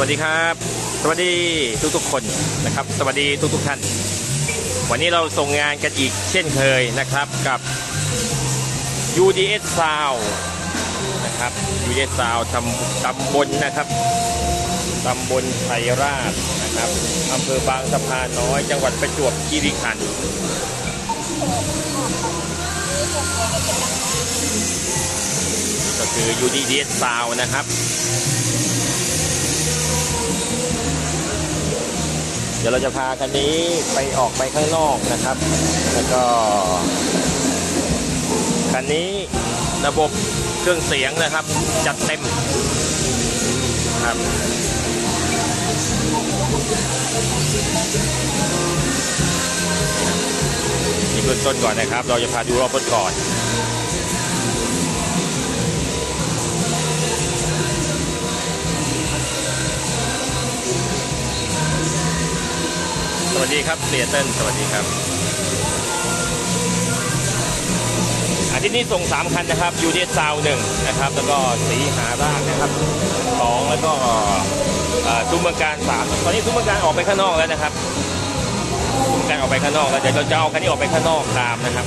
วัสดีครับ สวัสดีทุกๆคนนะครับ สวัสดีทุกๆท่าน วันนี้เราส่งงานกันอีกเช่นเคยนะครับกับ UDS Sound นะครับ UDS Sound ตำตำบลนะครับตำบลไทยราชนะครับอำเภอบางสะพานน้อย จังหวัดประจวบคีรีขันธ์ก็คือ UDS Sound นะครับ เดี๋ยวเราจะพาคันนี้ไปออกไปข้างนอกนะครับ แล้วก็ คันนี้ระบบเครื่องเสียงนะครับ จัดเต็มครับนี่เบื้องต้นก่อนนะครับ เราจะพาดูรอบรถก่อน วัสดีครับเสียเติ้ลสวัสดีครับ อาทิตย์นี้ส่ง 3 คันนะครับยูเดสซาวหนึ่งนะครับ แล้วก็สีหาร่างนะครับสองแล้วก็ซุ้มเมืองการสามตอนนี้ซุ้มเมืองการออกไปข้างนอกแล้วนะครับซุ้มเมืองการออกไปข้างนอกแล้วเดี๋ยวเราจะเอาคันนี้ออกไปข้างนอกตามนะครับ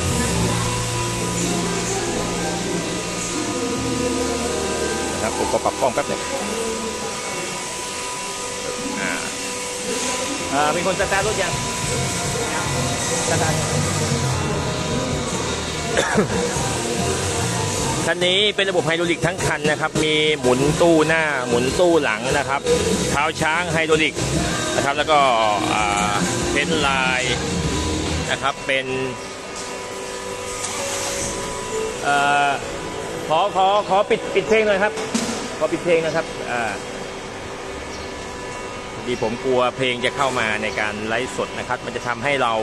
นะครับผมก็ปรับกล้องแป๊บหนึงอ่า เอ่อ มีคนสตาร์ทรถยังสตาร์ทคันนี้เป็นระบบไฮดรอลิกทั้งคันนะครับ มีหมุนตู้หน้าหมุนตู้หลังนะครับ เท้าช้างไฮดรอลิกนะครับ แล้วก็เพ้นลายนะครับเป็นอขอขอขอปิดปิดเพลงหน่อยครับ ขอปิดเพลงนะครับอ่า ดีผมกลัวเพลงจะเข้ามาในการไลฟ์สดนะครับ มันจะทำให้เรา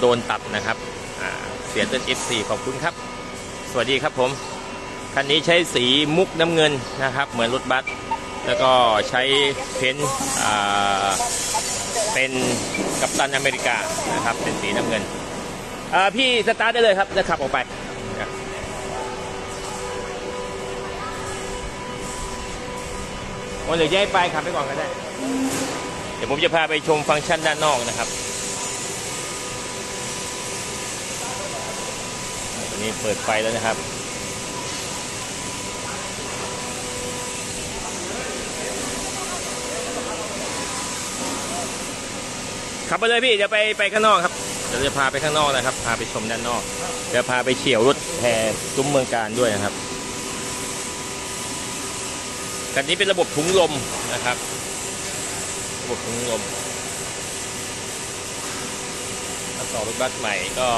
โดนตัดนะครับเสียเต้น F4 ขอบคุณครับ สวัสดีครับผม คันนี้ใช้สีมุกน้ำเงินนะครับ เหมือนรถบัส แล้วก็ใช้เพ้นเป็นกัปตันอเมริกานะครับ เป็นสีน้ำเงิน พี่สตาร์ทได้เลยครับ จะขับออกไปวันเดี๋ยวย้ายไปขับไปก่อนก็ได้ เดี๋ยวผมจะพาไปชมฟังก์ชันด้านนอกนะครับตอนนี้เปิดไฟแล้วนะครับขับไปเลยพี่เดี๋ยวไปไปข้างนอกครับเดี๋ยวจะพาไปข้างนอกนะครับ พาไปชมด้านนอกเดี๋ยวพาไปเฉียวรถแพซุ้มเมืองการด้วยนะครับคันนี้เป็นระบบถุงลมนะครับ บบถุงลมถ้าต่อรถบัสใหม่ก็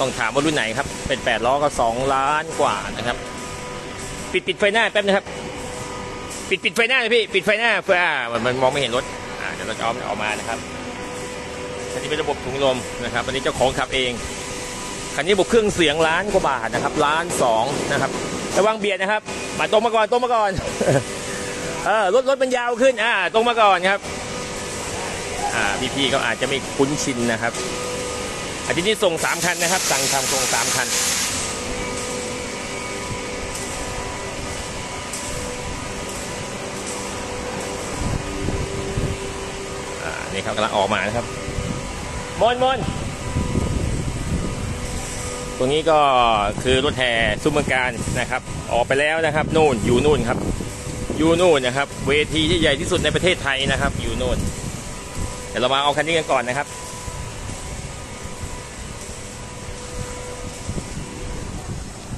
ต้องถามว่ารุ่นไหนครับ เป็น 8 ล้อก็ 2 ล้านกว่านะครับ ปิดปิดไฟหน้าแป๊บนะครับ ปิดปิดไฟหน้าเลยพี่ ปิดไฟหน้าเพื่อมันมันมองไม่เห็นรถอ่าเดี๋ยวเราจะเอามันออกมานะครับคันนี้เป็นระบบถุงลมนะครับอันนี้เจ้าของขับเองคันนี้ระบบเครื่องเสียงล้านกว่าบาทนะครับล้านสองนะครับระวังเบียดนะครับ มาตรงมาก่อนตรงมาก่อน เออรถรถมันยาวขึ้นอ่าตรงมาก่อนครับ อ่าพี่ๆก็อาจจะไม่คุ้นชินนะครับ อาทิตย์นี้ส่งสามคันนะครับ สั่งทำส่งสามคันนี่ครับกำลังออกมานะครับมนมนตรงนี้ก็คือรถแห่ซุ้มเมืองการนะครับ ออกไปแล้วนะครับ นู่นอยู่นู่นครับ อยู่นู่นนะครับ เวทีที่ใหญ่ที่สุดในประเทศไทยนะครับ อยู่นู่นเดี๋ยวเรามาเอาคันนี้กันก่อนนะครับ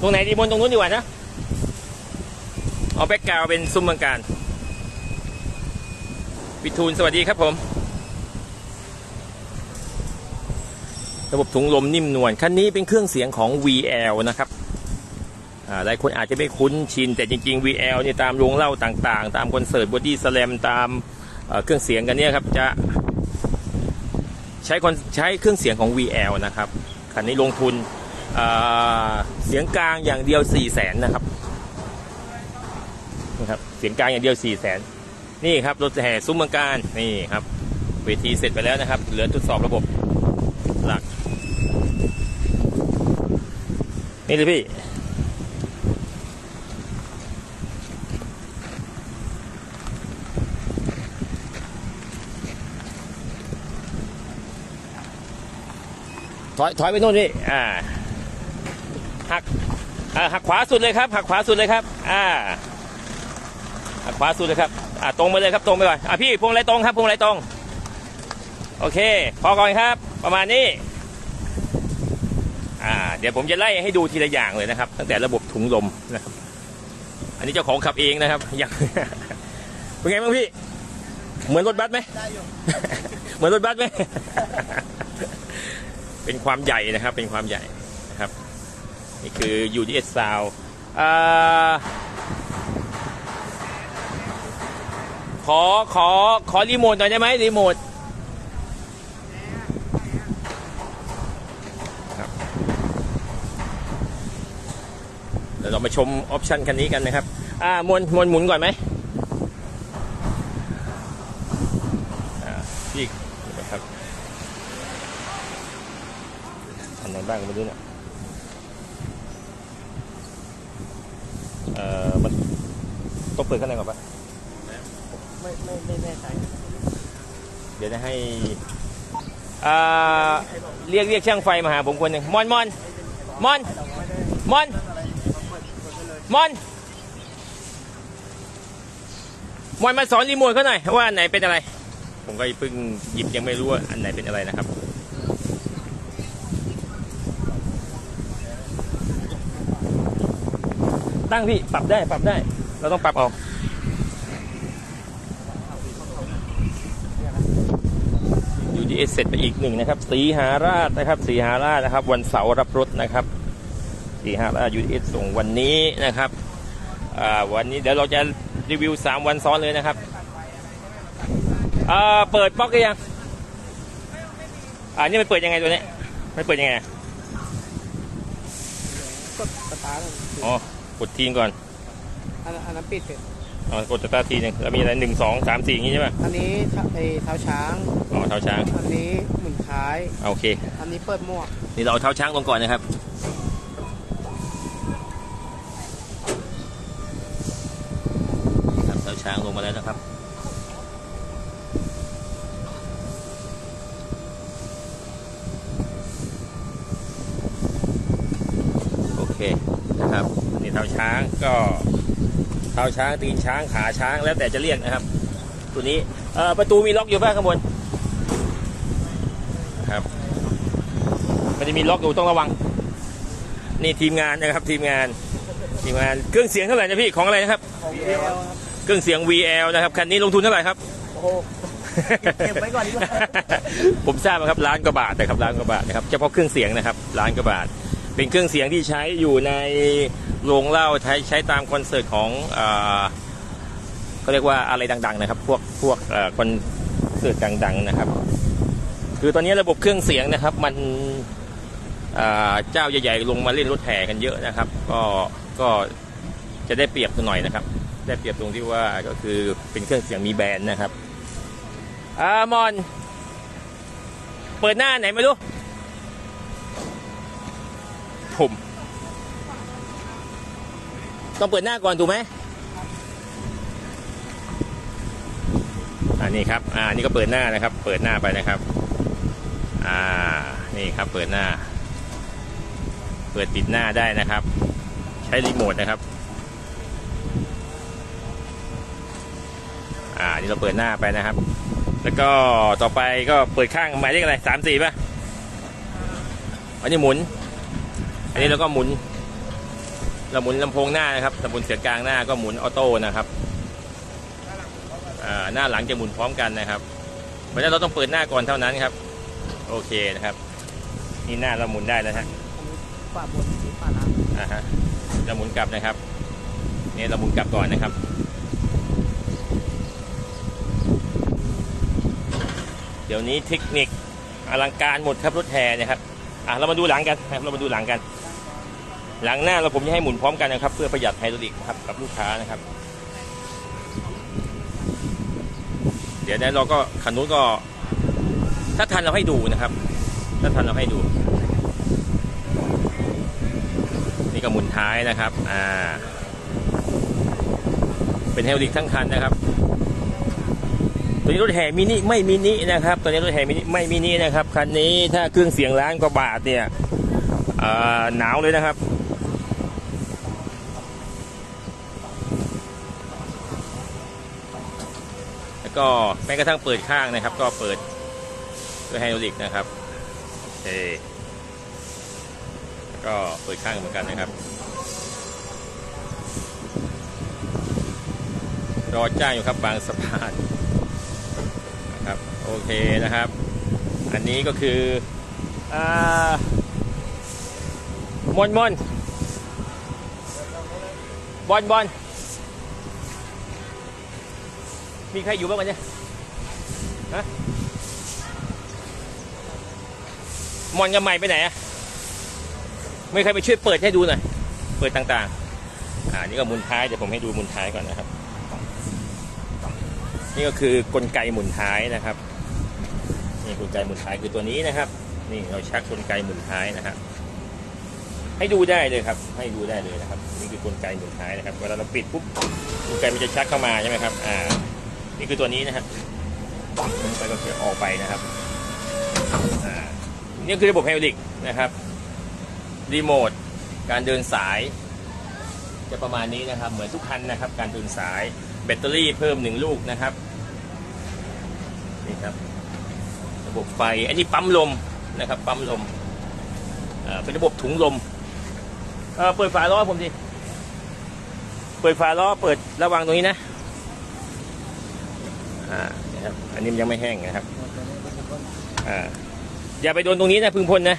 ตรงไหนดีบนตรงนู้นดีกว่านะ เอาแบ็กกราวเป็นซุ้มเมืองการวิทูลสวัสดีครับผม ระบบถุงลมนิ่มนวลคันนี้เป็นเครื่องเสียงของ VL นะครับ หลายคนอาจจะไม่คุ้นชิน แต่จริง ๆ VL เนี่ยตามโรงเล่าต่างๆ ตามคอนเสิร์ตบอดี้สแลมตามเครื่องเสียงกันเนี่ยครับจะใช้คนใช้เครื่องเสียงของ VL นะครับคันนี้ลงทุนเสียงกลางอย่างเดียว 4 0 0แสนนะครับนะครับ เสียงกลางอย่างเดียว 4 0 0แสนนี่ครับรถแห่ซุ้มเมืองการนี่ครับเวทีเสร็จไปแล้วนะครับ เหลือทดสอบระบบหลัก นี่เลยพี่ ถอยถอยไปโน่นพี่อ่าหักอ่าหักขวาสุดเลยครับ หักขวาสุดเลยครับอ่าหักขวาสุดเลยครับอ่าตรงไปเลยครับตรงไปก่อนอ่าพี่พวงอะไรตรงครับพวงอะไรตรง โอเค พอก่อนครับ ประมาณนี้อ่าเดี๋ยวผมจะไล่ให้ดูทีละอย่างเลยนะครับ ตั้งแต่ระบบถุงลมนะครับ อันนี้เจ้าของขับเองนะครับยังเป็นไงบ้างพี่ เหมือนรถบัสไหมเหมือนรถบัสไหม เป็นความใหญ่นะครับ เป็นความใหญ่นะครับ นี่คือ UDS Sound อ่าขอขอขอรีโมทหน่อยได้ไหมรีโมทเดี๋ยวเรามาชมออปชันคันนี้กันนะครับ อ่ามวนมวนหมุนก่อนไหมอ่าพี่นะครับ อันไหนบ้างก็ไม่รู้เนี่ยเอ่อมันต้องเปิดข้างในก่อนปะไม่ไม่ไม่แน่ใจเดี๋ยวจะให้อ่าเรียกเรียกช่างไฟมาหาผมคนหนึ่งมอนมอนมอนมอนมอนมอนมาสอนรีโมทเขาหน่อยว่าอันไหนเป็นอะไร ผมก็เพิ่งหยิบยังไม่รู้ว่าอันไหนเป็นอะไรนะครับ ตั้งพี่ปรับได้ปรับได้ เราต้องปรับเอา UDS เสร็จไปอีกหนึ่งนะครับ สีหาราชนะครับ สีหาราชนะครับ วันเสาร์รับรถนะครับสีหาราช UDS ส่งวันนี้นะครับอ่าวันนี้เดี๋ยวเราจะรีวิว 3 วันซ้อนเลยนะครับอ่าเปิดบล็อกหรือยังอ่านี่มันเปิดยังไงตัวนี้มันเปิดยังไงอะกดสตาร์ทอ๋อ กดทีก่อนอันนั้นอันนั้นปิดเสร็จอ๋อกดสตาร์ททีหนึงแล้วมีอะไรหนึ่งสองสามสี่อย่างงี้ใช่ไหมอันนี้เท้าไอ้เท้าช้าง อ๋อเท้าช้างอันนี้หมุนท้าย อ่าโอเค อันนี้เปิดหมวก นี่เราเอาเท้าช้างลงก่อนนะครับครับเท้าช้างลงมาแล้วนะครับ โอเคนะครับนี่ เท้าช้างก็เท้าช้างตีนช้างขาช้างแล้วแต่จะเรียกนะครับ ตัวนี้เอ่อประตูมีล็อกอยู่บ้างข้างบนนะครับมันจะมีล็อกอยู่ต้องระวัง นี่ทีมงานนะครับทีมงานทีมงานเครื่องเสียงเท่าไหร่นะพี่ของอะไรนะครับของเอลครับเครื่องเสียง VL นะครับคันนี้ลงทุนเท่าไหร่ครับโอ้โหเก็บไว้ก่อนดีกว่าผมทราบนะครับล้านกว่าบาทนะครับล้านกว่าบาทนะครับเฉพาะเครื่องเสียงนะครับล้านกว่าบาท เป็นเครื่องเสียงที่ใช้อยู่ใน โรงเหล้าใช้ใช้ตามคอนเสิร์ตของเขาเรียกว่าอะไรดัง ๆ นะครับ พวกพวกคอนเสิร์ตดัง ๆ นะครับ คือตอนนี้ระบบเครื่องเสียงนะครับมันเจ้าใหญ่ๆลงมาเล่นรถแห่กันเยอะนะครับ ก็ก็จะได้เปรียบหน่อยนะครับ ได้เปรียบตรงที่ว่าก็คือเป็นเครื่องเสียงมีแบรนด์นะครับอามอน เปิดหน้าไหนไม่รู้ ผม ต้องเปิดหน้าก่อนถูกไหมอันนี้ครับ อ่า นี่ก็เปิดหน้านะครับ เปิดหน้าไปนะครับ อ่า นี่ครับ เปิดหน้า เปิดปิดหน้าได้นะครับ ใช้รีโมทนะครับ อ่า นี่เราเปิดหน้าไปนะครับ แล้วก็ต่อไปก็เปิดข้างหมายเลขอะไรสามสี่ป่ะ อันนี้หมุน อันนี้เราก็หมุน เราหมุนลำโพงหน้านะครับเราหมุนเสียงกลางหน้าก็หมุนออโต้นะครับอ่าหน้าหลังจะหมุนพร้อมกันนะครับเพราะฉะนั้นเราต้องเปิดหน้าก่อนเท่านั้นครับ โอเคนะครับ นี่หน้าเราหมุนได้แล้วฮะอันนี้ฝาบนนี้ฝาล่างอ่าฮะเราหมุนกลับนะครับนี่เราหมุนกลับก่อนนะครับเดี๋ยวนี้เทคนิคอลังการหมดครับรถแห่เนี่ยครับ อะเรามาดูหลังกันนะครับเรามาดูหลังกัน หลังหน้าเราผมจะให้หมุนพร้อมกันนะครับ เพื่อประหยัดไฮดรอลิกครับกับลูกค้านะครับ เดี๋ยวนั้นเราก็คันนู้นก็ ถ้าทันเราให้ดูนะครับ ถ้าทันเราให้ดู นี่ก็หมุนท้ายนะครับอ่าเป็นไฮดรอลิกทั้งคันนะครับตัวนี้รถแห่มินิไม่มินินะครับตัวนี้รถแห่มินิไม่มินินะครับคันนี้ถ้าเครื่องเสียงล้านกว่าบาทเนี่ยหนาวเลยนะครับ แล้ว ก็แม้กระทั่งเปิดข้างนะครับ ก็เปิดด้วยไฮดรอลิกนะครับโอเคก็เปิดข้างเหมือนกันนะครับรอจ้างอยู่ครับบางสะพานนะครับโอเคนะครับ อันนี้ก็คืออ่ามอนมอนบอลบอล มีใครอยู่บ้างวันนี้ฮะมอนกับใหม่ไปไหนอะไม่ใครไปช่วยเปิดให้ดูหน่อย เปิดต่างๆ อ่า นี่ก็มุนท้าย เดี๋ยวผมให้ดูมุนท้ายก่อนนะครับ นี่ก็คือกลไกหมุนท้ายนะครับ นี่กลไกหมุนท้ายคือตัวนี้นะครับ นี่เราชักกลไกหมุนท้ายนะครับ ให้ดูได้เลยครับ ให้ดูได้เลยนะครับ นี่คือกลไกหมุนท้ายนะครับ เวลาเราปิดปุ๊บกลไกมันจะชักเข้ามาใช่ไหมครับ อ่า นี่คือตัวนี้นะครับมันไปก็จะออกไปนะครับอ่านี่คือระบบไฮดรอลิกนะครับรีโมทการเดินสาย จะประมาณนี้นะครับ เหมือนทุกคันนะครับ การเดินสายแบตเตอรี่เพิ่มหนึ่งลูกนะครับนี่ครับระบบไฟอันนี้ปั๊มลมนะครับ ปั๊มลมเอ่อเป็นระบบถุงลมเเปิดฝาล้อผมดิเปิดฝาล้อเปิดระวังตรงนี้นะ อ่านะครับอันนี้มันยังไม่แห้งนะครับอ่าอย่าไปโดนตรงนี้นะพึ่งพลนะ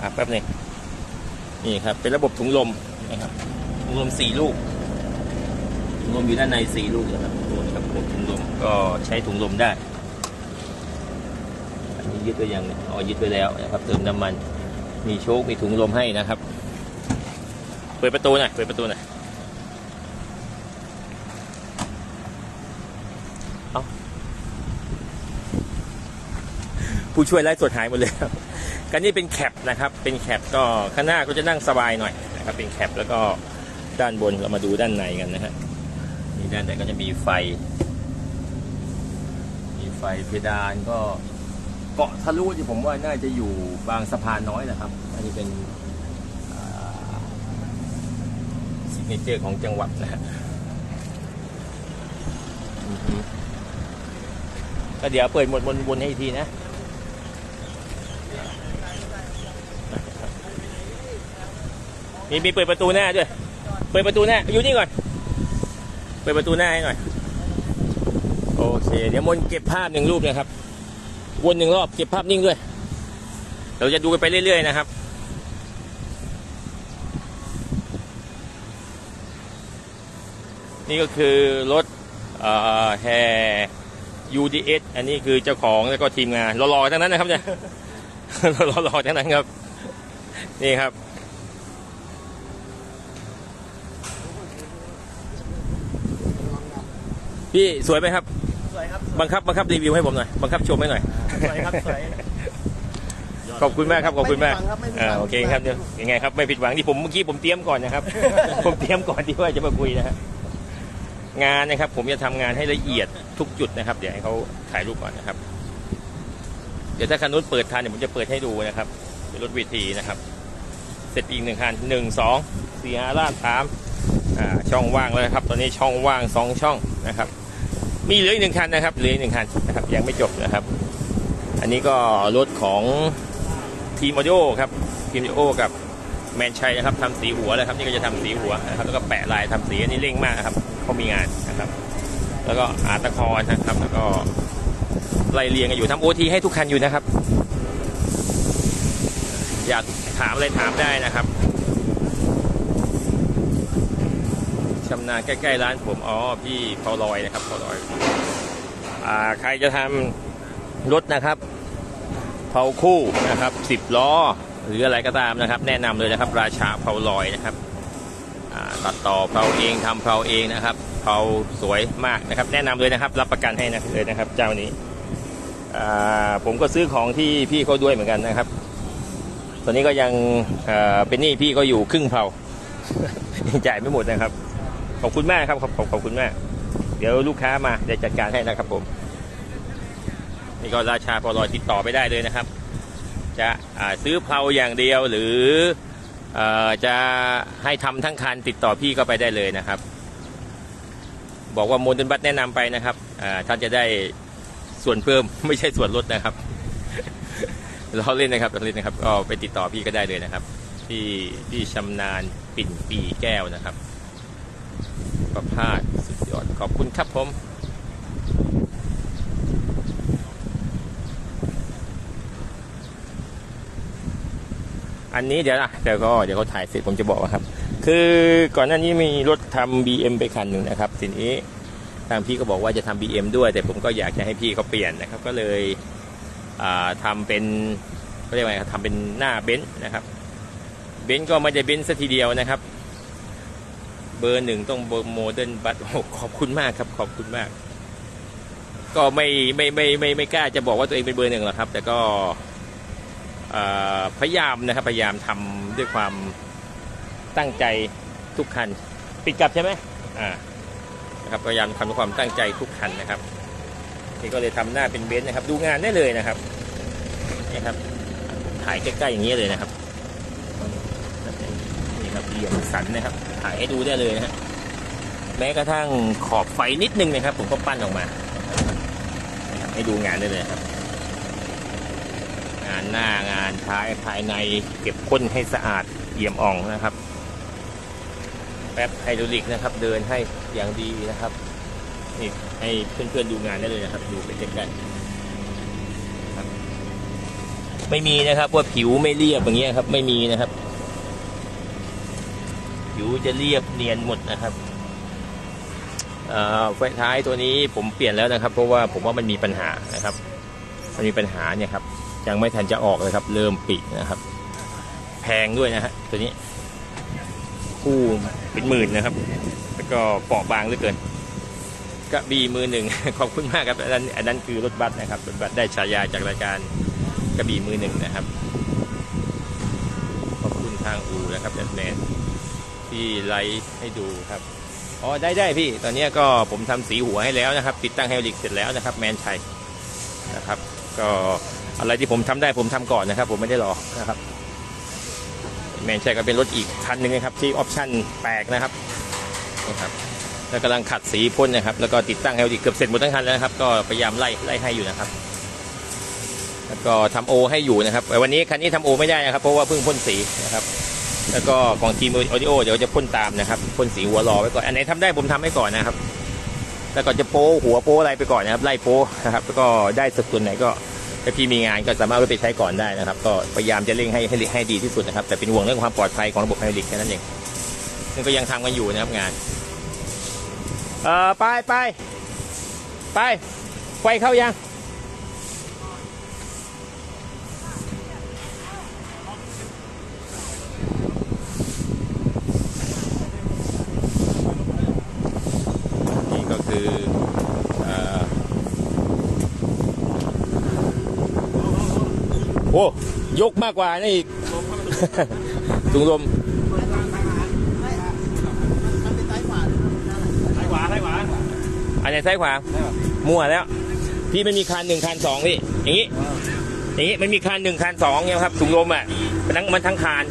อะแป๊บหนึงนี่ครับ เป็นระบบถุงลมนะครับถุงลมสี่ลูกถุงลมอยู่ด้านในสี่ลูกนะครับตัวนี้ครับระบบถุงลมก็ใช้ถุงลมได้อันนี้ยึดไว้ยังเนี่ยอ๋อยึดไว้แล้วนะครับ เติมน้ำมัน มีโชคมีถุงลมให้นะครับ เปิดประตูหน่อยเปิดประตูหน่อย เอา ผู้ช่วยไล่สดหายหมดเลยครับกันนี้เป็นแคปนะครับ เป็นแคปก็ข้างหน้าก็จะนั่งสบายหน่อยนะครับเป็นแคปแล้วก็ด้านบนเรามาดูด้านในกันนะฮะนี่ด้านในก็จะมีไฟ มีไฟเพดานก็เกาะทะลุที่ผมว่าน่าจะอยู่บางสะพานน้อยนะครับ อันนี้เป็นซิกเนเจอร์ของจังหวัดนะก็เดี๋ยวเปิดหมดวนวนให้อีกทีนะ มีมีเปิดประตูหน้าด้วย เปิดประตูหน้า อยู่นี่ก่อน เปิดประตูหน้าให้หน่อย โอเค เดี๋ยวมนเก็บภาพหนึ่งรูปนะครับ วนหนึ่งรอบเก็บภาพนิ่งด้วย เราจะดูไปเรื่อยๆนะครับนี่ก็คือรถแฮ UDS อันนี้คือเจ้าของแล้วก็ทีมงานรอๆทั้งนั้นนะครับเนี่ยรอๆทั้งนั้นครับ นี่ครับ พี่สวยไหมครับ สวยครับบังคับบังคับรีวิวให้ผมหน่อยบังคับชมให้หน่อย สวยครับสวย ขอบคุณมากครับขอบคุณมากไม่ผิดหวังครับไม่ผิดหวัง อ่าโอเคครับเนี่ยยังไงครับไม่ผิดหวังที่ผมเมื่อกี้ผมเตรียมก่อนนะครับ ผมเตรียมก่อนที่ว่าจะมาคุยนะฮะงานนะครับ ผมจะทำงานให้ละเอียดทุกจุดนะครับ เดี๋ยวให้เขาถ่ายรูปก่อนนะครับ เดี๋ยวถ้าคันนู้นเปิดทันเดี๋ยวผมจะเปิดให้ดูนะครับเป็นรถเวทีนะครับ เสร็จอีกหนึ่งคันหนึ่งสองสี่ห้าลาดสามอ่าช่องว่างแล้วนะครับ ตอนนี้ช่องว่างสองช่องนะครับ มีเหลืออีกหนึ่งคันนะครับเหลืออีกหนึ่งคันนะครับยังไม่จบนะครับ อันนี้ก็รถของทีมออดิโอครับทีมออดิโอกับแมนชัยนะครับทำสีหัวเลยครับนี่ก็จะทำสีหัวนะครับแล้วก็แปะลายทำสีอันนี้เร่งมากนะครับเขามีงานนะครับ แล้วก็อาร์ตคอนนะครับ แล้วก็ไล่เรียงกันอยู่ทำโอทีให้ทุกคันอยู่นะครับ อยากถามอะไรถามได้นะครับำนาญใกล้ๆร้านผมอ๋อพี่พอลอยนะครับพอลอยอ่าใครจะทำรถนะครับเผาคู่นะครับสิบล้อหรืออะไรก็ตามนะครับ แนะนำเลยนะครับ ราชาเผาลอยนะครับตัดต่อเผาเองทำเผาเองนะครับเผาสวยมากนะครับ แนะนำเลยนะครับ รับประกันให้นะเลยนะครับ เจ้านี้ผมก็ซื้อของที่พี่เขาด้วยเหมือนกันนะครับ ตอนนี้ก็ยังเป็นหนี้พี่ก็อยู่ครึ่งเผายังจ่ายไม่หมดนะครับ ขอบคุณแมากครับขอบขอบขอบคุณแมากเดี๋ยวลูกค้ามาเดี๋ยวจัดการให้นะครับผม นี่ก็ราชาพอลอยติดต่อไปได้เลยนะครับ จะซื้อเพลาอย่างเดียวหรืออจะให้ทำทั้งคันติดต่อพี่ก็ไปได้เลยนะครับ บอกว่าโมเดิร์นบัสแนะนำไปนะครับท่านจะได้ส่วนเพิ่มไม่ใช่ส่วนลดนะครับเราเล่นนะครับเราเล่นนะครับก็ไปติดต่อพี่ก็ได้เลยนะครับ ที่ที่ชำนาญปิ่นปีแก้วนะครับ ประพาสสุดยอด ขอบคุณครับผมอันนี้เดี๋ยวนะเดี๋ยวก็เดี๋ยวเขาถ่ายเสร็จผมจะบอกครับ คือก่อนหน้านี้มีรถทำ BM ไปคันหนึ่งนะครับทีนี้ทางพี่ก็บอกว่าจะทำ BM ด้วย แต่ผมก็อยากจะให้พี่เขาเปลี่ยนนะครับ ก็เลยอ่าทำเป็นเขาเรียกว่าไงทำเป็นหน้าเบนซ์นะครับ เบนซ์ก็ไม่ได้เบนซ์ซะทีเดียวนะครับ เบอร์หนึ่งต้องเบอร์โมเดิร์นบัตขอบคุณมากครับ ขอบคุณมาก ก็ไม่ไม่ไม่ไม่ไม่กล้าจะบอกว่าตัวเองเป็นเบอร์หนึ่งหรอกครับ แต่ก็พยายามนะครับ พยายามทำด้วยความตั้งใจทุกคัน ปิดกลับใช่ไหมอ่านะครับพยายามทำด้วยความตั้งใจทุกคันนะครับนี่ก็เลยทำหน้าเป็นเบนซ์นะครับ ดูงานได้เลยนะครับนี่ครับถ่ายใกล้ๆอย่างนี้เลยนะครับ เหลี่ยมสันนะครับ ถ่ายให้ดูได้เลยนะฮะแม้กระทั่งขอบไฟนิดนึงนะครับ ผมก็ปั้นออกมาให้ดูงานได้เลยครับ งานหน้างานท้ายภายในเก็บก้นให้สะอาดเยี่ยมอ่องนะครับ แป๊บไฮดรอลิกนะครับ เดินให้อย่างดีนะครับนี่ให้เพื่อนๆดูงานได้เลยนะครับ ดูเป็นใกล้ๆครับไม่มีนะครับว่าผิวไม่เรียบอย่างเงี้ยครับ ไม่มีนะครับ วจะเรียบเนียนหมดนะครับเอ่อไฟท้ายตัวนี้ผมเปลี่ยนแล้วนะครับ เพราะว่าผมว่ามันมีปัญหานะครับ มันมีปัญหาเนี่ยครับ ยังไม่ทันจะออกเลยครับ เริ่มปิดนะครับ แพงด้วยนะฮะตัวนี้ คู่เป็นหมื่นนะครับ แล้วก็เปราะบางเหลือเกินกระบี่มือหนึ่งขอบคุณมากครับอันนั้นอันนั้นคือรถบัสนะครับรถบัสได้ฉายาจากรายการกระบี่มือหนึ่งนะครับ ขอบคุณทางอูนะครับแอดแมน ที่ไลฟ์ให้ดูครับอ๋อได้ได้พี่ตอนนี้ก็ผมทำสีหัวให้แล้วนะครับ ติดตั้งไฮลิกเสร็จแล้วนะครับ แมนชัยนะครับ ก็อะไรที่ผมทำได้ผมทำก่อนนะครับ ผมไม่ได้รอนะครับ แมนชัยก็เป็นรถอีกคันหนึ่งนะครับที่ออปชั่นแปลกนะครับนะครับแล้วกำลังขัดสีพ่นนะครับ แล้วก็ติดตั้งไฮลิกเกือบเสร็จหมดทั้งคันแล้วนะครับ ก็พยายามไล่ไล่ให้อยู่นะครับแล้วก็ทำโอให้อยู่นะครับแต่วันนี้คันนี้ทำโอไม่ได้นะครับ เพราะว่าเพิ่งพ่นสีนะครับ แล้วก็ของทีมออดิโอเดี๋ยวจะพ่นตามนะครับพ่นสีหัวรอไว้ก่อนอันไหนทำได้ผมทำให้ก่อนนะครับ แล้วก็จะโป้หัวโป้อะไรไปก่อนนะครับ ไล่โป้นะครับ แล้วก็ได้สักส่วนไหนก็ถ้าพี่มีงานก็สามารถเอาไปใช้ก่อนได้นะครับ ก็พยายามจะเร่งให้ให้ให้ดีที่สุดนะครับ แต่เป็นห่วงเรื่องความปลอดภัยของระบบไฮดรอลิกแค่นั้นเองซึ่งก็ยังทำกันอยู่นะครับงานเออไปไปไปไฟเข้ายัง นี่ก็คือเอ่อโอ้ ยกมากกว่านี่อีก ถุงลมซ้ายขวาซ้ายขวาอันไหนซ้ายขวา มั่วแล้ว พี่ไม่มีคันหนึ่งคันสองพี่ อย่างนี้ อย่างนี้มันมีคันหนึ่งคันสองเนี่ยครับถุงลมอะมันทั้งมันทั้งคาน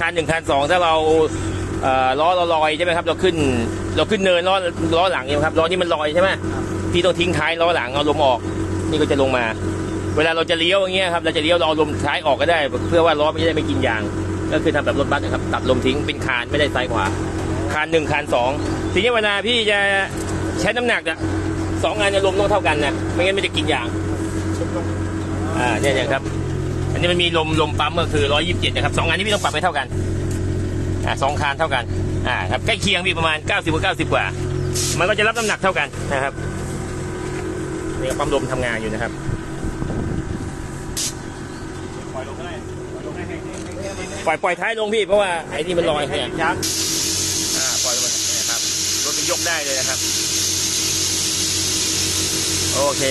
คันหนึ่งคันสองถ้าเราเอ่อล้อเราลอยใช่ไหมครับ เราขึ้น เราขึ้นเนินล้อล้อหลังเนี่ยครับล้อนี่มันลอยใช่ไหมพี่ต้องทิ้งท้ายล้อหลังเอาลมออก นี่ก็จะลงมา เวลาเราจะเลี้ยวอย่างเงี้ยครับเราจะเลี้ยวเราเอาลมท้ายออกก็ได้ เพื่อว่าล้อไม่ได้ไม่กินยาง ก็คือทำแบบรถบัสนะครับตัดลมทิ้งเป็นคานไม่ได้ซ้ายขวาคานหนึ่งคานสองทีนี้เวลาพี่จะใช้น้ำหนักอะสองงานเนี่ยลมต้องเท่ากันนะไม่งั้นมันจะกินยางอ่าเนี่ยนี่ยครับ อันนี้มันมีลมลมปั๊มก็คือร้อยยี่สิบเจ็ดนะครับสองงานนี้พี่ต้องปรับให้เท่ากันอ่าสองคานเท่ากันอ่าครับใกล้เคียงพี่ประมาณเก้าสิบกว่าเก้าสิบกว่า มันก็จะรับน้ำหนักเท่ากันนะครับนี่ปั๊มลมทำงานอยู่นะครับ ปล่อยลงก็ได้ปล่อยลงให้ให้ให้ให้ให้ ปล่อยปล่อยท้ายลงพี่เพราะว่าไอ้นี่มันลอยให้เนี่ยยักษ์อ่าปล่อยลงมาเนี่ยครับรถมันยกได้เลยนะครับ โอเค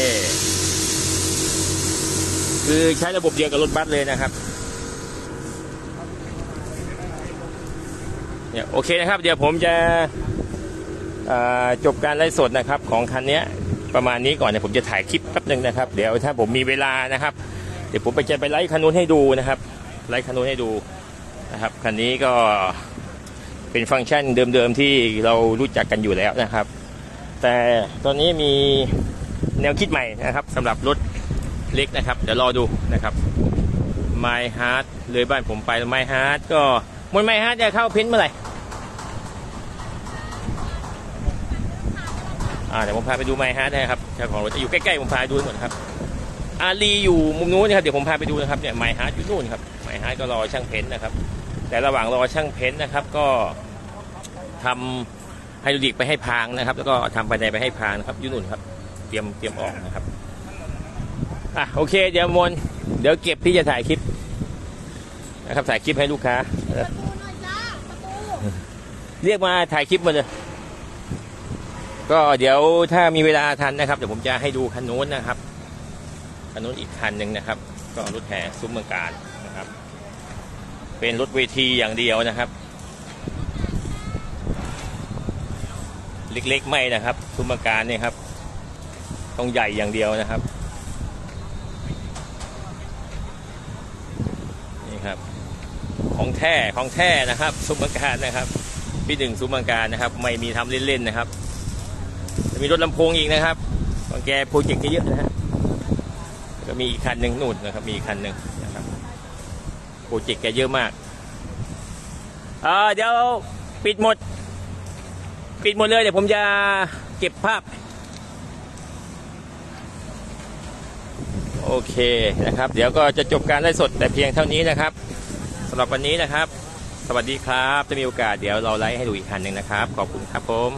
คือใช้ระบบเดียวกับรถบัสเลยนะครับเนี่ยโอเคนะครับ เดี๋ยวผมจะอ่าจบการไลฟ์สดนะครับ ของคันเนี้ยประมาณนี้ก่อนเดี๋ยวผมจะถ่ายคลิปแป๊บหนึงนะครับ เดี๋ยวถ้าผมมีเวลานะครับ เดี๋ยวผมไปจะไปไลฟ์คันนู้นให้ดูนะครับไลฟ์คันนู้นให้ดู นะครับคันนี้ก็เป็นฟังก์ชันเดิมๆที่เรารู้จักกันอยู่แล้วนะครับ แต่ตอนนี้มีแนวคิดใหม่นะครับสำหรับรถเล็กนะครับ เดี๋ยวรอดูนะครับ My Heart เลยบ้านผมไป My Heart ก็มน My Heart จะเข้าเพ้นเมื่อไหร่อ่าเดี๋ยวผมพาไปดู My Heart นะครับเจ้าของรถจะอยู่ใกล้ๆผมพาดูหมดครับอารีอยู่มุมนู้นนะครับเดี๋ยวผมพาไปดูนะครับเนี่ยไมฮาร์ดอยู่นู่นครับ ไมฮาร์ดก็รอช่างเพ้นท์นะครับ แต่ระหว่างรอช่างเพ้นท์นะครับก็ทำไฮดรอลิกไปให้พรางนะครับ แล้วก็ทำภายในไปให้พรางนะครับอยู่นู่นครับ เตรียมเตรียมออกนะครับอะโอเคเดี๋ยวมนเดี๋ยวเก็บที่จะถ่ายคลิปนะครับถ่ายคลิปให้ลูกค้าตะปูหน่อยจ้าตะปูเรียกมาถ่ายคลิปมาเลย ก็เดี๋ยวถ้ามีเวลาทันนะครับเดี๋ยวผมจะให้ดูคันนู้นนะครับคันนู้นอีกคันหนึ่งนะครับ ก็รถแห่ซุ้มเมืองการนะครับ เป็นรถเวทีอย่างเดียวนะครับ เล็กๆไม่นะครับซุ้มเมืองการเนี่ยครับ ต้องใหญ่อย่างเดียวนะครับนี่ครับ ของแท้ของแท้นะครับซุ้มเมืองการนะครับ พี่หนึ่งซุ้มเมืองการนะครับ ไม่มีทำเล่นๆนะครับ จะมีรถลำโพงอีกนะครับของแกโปรเจกต์เยอะนะฮะก็มีอีกคันหนึ่งนู่นนะครับมีอีกคันหนึ่ง โปรเจกต์แกเยอะมากอ่าเดี๋ยวปิดหมด ปิดหมดเลยเดี๋ยวผมจะเก็บภาพ โอเคนะครับ เดี๋ยวก็จะจบการไลฟ์สดแต่เพียงเท่านี้นะครับสำหรับวันนี้นะครับ สวัสดีครับ จะมีโอกาสเดี๋ยวเราไลฟ์ให้ดูอีกคันหนึ่งนะครับ ขอบคุณครับผม